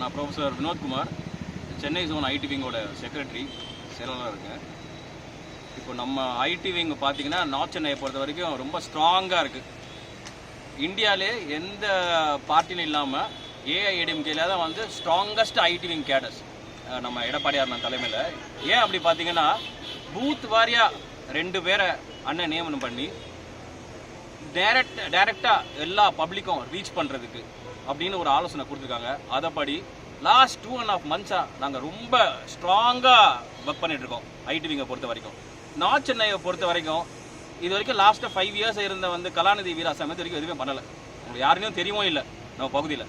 நான் professor Vinodkumar Chennai zone IT விங்கோட secretary செயலாளராக இருக்கேன். இப்போ நம்ம ஐடி விங் பார்த்தீங்கன்னா நார்த் சென்னையை பொறுத்த வரைக்கும் ரொம்ப ஸ்ட்ராங்காக இருக்குது இந்தியாவிலே எந்த பார்ட்டியும் இல்லாமல் ஏஐஏடிஎம்கேல தான் வந்து ஸ்ட்ராங்கஸ்ட் ஐடி விங் கேடர்ஸ் நம்ம எடப்பாடியார் அண்ணன் தலைமையில். ஏன் அப்படி பார்த்தீங்கன்னா பூத் வாரியாக ரெண்டு பேரை அண்ணன் நியமனம் பண்ணி டைரக்ட் டைரெக்டாக எல்லா பப்ளிக்கும் ரீச் பண்ணுறதுக்கு அப்படின்னு ஒரு ஆலோசனை கொடுத்துருக்காங்க. அதைப்படி லாஸ்ட் டூ அண்ட் ஆஃப் மந்த்ஸாக நாங்கள் ரொம்ப ஸ்ட்ராங்காக ஒர்க் பண்ணிட்டு இருக்கோம். ஐடிவிங்கை பொறுத்த வரைக்கும். நார்த் சென்னையை பொறுத்த வரைக்கும் இது வரைக்கும் லாஸ்ட்டு ஃபைவ் இயர்ஸ் இருந்த வந்து கலாநிதி வீராசாமி இது வரைக்கும் எதுவுமே பண்ணலை. உங்களுக்கு யாருனையும் தெரியவும் இல்லை நம்ம பகுதியில்.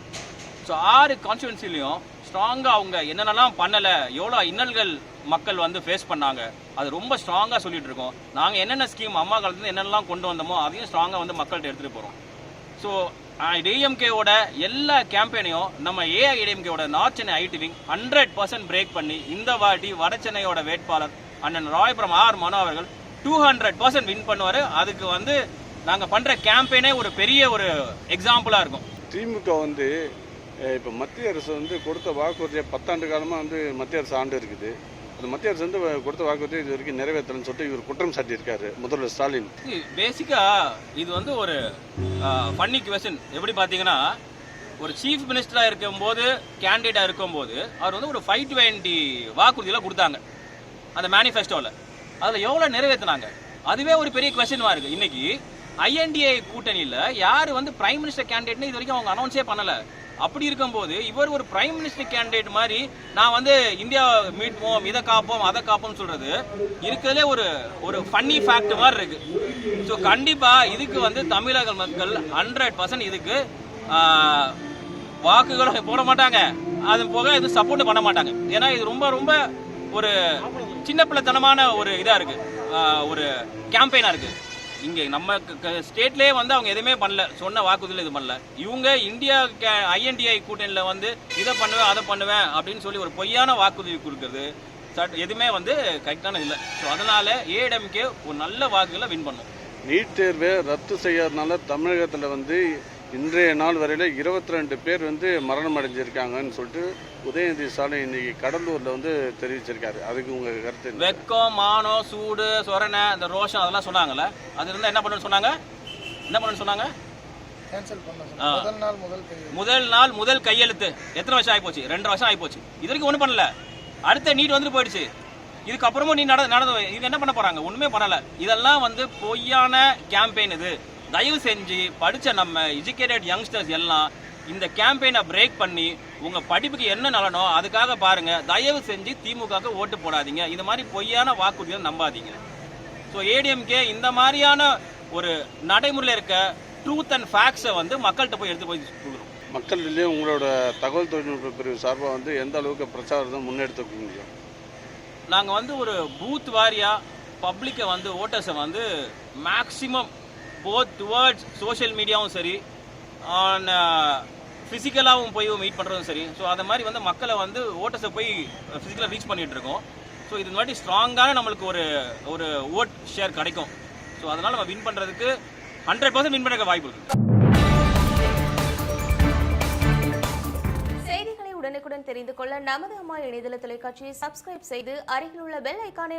ஸோ ஆறு கான்ஸ்டுவன்சிலையும் ஸ்ட்ராங்காக அவங்க என்னென்னலாம் பண்ணலை எவ்வளோ இன்னல்கள் மக்கள் வந்து ஃபேஸ் பண்ணாங்க அது ரொம்ப ஸ்ட்ராங்காக சொல்லிட்டு இருக்கோம். நாங்கள் என்னென்ன ஸ்கீம் அம்மா காலத்துலேருந்து என்னென்னலாம் கொண்டு வந்தோமோ அதையும் ஸ்ட்ராங்காக வந்து மக்கள்கிட்ட எடுத்துகிட்டு போகிறோம் ஸோ டிஎம்கேவோட எல்லா கேம்பெயினையும் நம்ம ஏஐடிஎம்கேவோட north Chennai IT wing hundred percent break பண்ணி இந்த வாட்டி வட சென்னையோட வேட்பாளர் அண்ணன் ராயபுரம் ஆர் மனோ அவர்கள் டூ ஹண்ட்ரட் பர்சன்ட் வின் பண்ணுவார். அதுக்கு வந்து நாங்கள் பண்ணுற கேம்பெயினே ஒரு பெரிய ஒரு எக்ஸாம்பிளாக இருக்கும். திமுக வந்து இப்போ மத்திய அரசு வந்து கொடுத்த வாக்குறுதியை பத்தாண்டு காலமாக வந்து மத்திய அரசு ஆண்டு இருக்குது. அந்த மத்திய அரசு வந்து கொடுத்த வாக்குறுதி இது வரைக்கும் நிறைவேற்றலன்னு சொல்லிட்டு இவர் குற்றம் சாட்டியிருக்காரு முதல்வர் ஸ்டாலின். பேசிக்கா இது வந்து ஒரு ஃபன்னி கொஸ்டின் எப்படி பார்த்தீங்கன்னா ஒரு சீஃப் மினிஸ்டராக இருக்கும்போது கேண்டிடேட்டாக இருக்கும்போது அவர் வந்து ஒரு ஃபைவ் டுவெண்ட்டி வாக்குறுதியெல்லாம் கொடுத்தாங்க. அந்த மேனிஃபெஸ்டோவில் அதில் எவ்வளோ நிறைவேற்றினாங்க அதுவே ஒரு பெரிய கொஸ்டின் இருக்குது இன்னைக்கு ஐஎன்டிஏ கூட்டணியில் யார் வந்து பிரைம் மினிஸ்டர் கேண்டிடேட்னு இது வரைக்கும் அவங்க அனௌன்ஸே பண்ணலை. அப்படி இருக்கும்போது இவர் ஒரு பிரைம் மினிஸ்டர் கேண்டிடேட் மாதிரி நான் வந்து இந்தியா மீட்போம் இதை காப்போம் அதை காப்போம்னு சொல்றது இருக்கிறதுலே ஒரு ஒரு ஃபன்னி ஃபேக்ட் மாதிரி இருக்கு. ஸோ கண்டிப்பாக இதுக்கு வந்து தமிழக மக்கள் ஹண்ட்ரட் பர்சன்ட் இதுக்கு வாக்குகளும் போட மாட்டாங்க. அது போக இது சப்போர்ட் பண்ண மாட்டாங்க. ஏன்னா இது ரொம்ப ரொம்ப ஒரு சின்ன பிள்ளைத்தனமான ஒரு இதாக இருக்கு. ஒரு கேம்பெயினாக இருக்குது இங்கே நம்ம ஸ்டேட்லேயே வந்து அவங்க எதுவுமே பண்ணல. சொன்ன வாக்குறுதியில் இது பண்ணல. இவங்க இந்தியா ஐஎன்டிஐ கூட்டணியில் வந்து இதை பண்ணுவேன் அதை பண்ணுவேன் அப்படின்னு சொல்லி ஒரு பொய்யான வாக்குறுதி கொடுக்குறது சட்- எதுவுமே வந்து கரெக்டான இல்லை. ஸோ அதனால ஏஎம்கே ஒரு நல்ல வாக்குகளை வின் பண்ணும். நீட் தேர்வை ரத்து செய்யறதுனால தமிழகத்தில் வந்து இன்றைய நாள் வரையில் இருபத்தி ரெண்டு பேர் வந்து மரணம் அடைஞ்சிருக்காங்கன்னு சொல்லிட்டு உதயநிதி ஸ்டாலின் இன்னைக்கு கடலூரில் வந்து தெரிவிச்சிருக்காரு. அதுக்கு உங்கள் கருத்து? வெக்கம் மானம் சூடு சொரணை இந்த ரோஷம் அதெல்லாம் சொன்னாங்கல்ல. அது இருந்தால் என்ன பண்ணணும்னு சொன்னாங்க? என்ன பண்ணணும்னு சொன்னாங்க? கேன்சல் பண்ண. முதல் நாள் முதல் கையெழுத்து. முதல் நாள் முதல் கையெழுத்து. எத்தனை வருஷம் ஆயிப்போச்சு? ரெண்டு வருஷம் ஆயிப்போச்சு. இது வரைக்கும் ஒன்றும் பண்ணல. அடுத்த நீட் வந்துட்டு போயிடுச்சு. இதுக்கப்புறமும் நீ நட நடந்து இது என்ன பண்ண போறாங்க? ஒண்ணுமே பண்ணல. இதெல்லாம் வந்து பொய்யான கேம்பெயின் இது. தயவு செஞ்சு படிச்ச நம்ம எஜுகேட்டட் யங்ஸ்டர்ஸ் எல்லாம் இந்த கேம்பெயினை பிரேக் பண்ணி உங்க படிப்புக்கு என்ன நலனோ அதுக்காக பாருங்க. தயவு செஞ்சு திமுகவுக்கு ஓட்டு போடாதீங்க. இது மாதிரி பொய்யான வாக்குறுதியை நம்பாதீங்க. ஸோ ஏடிஎம்கே இந்த மாதிரியான ஒரு நடைமுறையில் இருக்க ட்ரூத் அண்ட் ஃபேக்ட்ஸை வந்து மக்கள்கிட்ட போய் எடுத்து போய் கொடுக்குறோம் மக்களிடையே உங்களோட தகவல் தொழில்நுட்ப பிரிவு சார்பாக வந்து எந்த அளவுக்கு பிரச்சாரத்தை முன்னெடுத்து வைக்க முடியும் நாங்கள் வந்து ஒரு பூத் வாரியாக பப்ளிக்கை வந்து ஓட்டர்ஸை வந்து மேக்ஸிமம் போத் டுவர்ட்ஸ் சோஷியல் மீடியாவும் சரி ஆன் ஃபிசிக்கலாகவும் uh, போய் மீட் பண்ணுறதும் சரி. ஸோ அதை மாதிரி வந்து மக்களை வந்து ஓட்டர்ஸை போய் ஃபிசிக்கலாக ரீச் பண்ணிகிட்டு இருக்கோம். ஸோ இது மாதிரி ஸ்ட்ராங்கான நம்மளுக்கு ஒரு ஒரு ஓட் ஷேர் கிடைக்கும். ஸோ அதனால் நம்ம வின் பண்ணுறதுக்கு ஹண்ட்ரட் பர்சன்ட் வின் பண்ண வாய்ப்பு இருக்குது செய்திகளை உடனுக்குடன் தெரிந்து கொள்ள நமது அம்மா இணையதள தொலைக்காட்சியை சப்ஸ்கிரைப் செய்து அருகில் உள்ள பெல் ஐக்கானை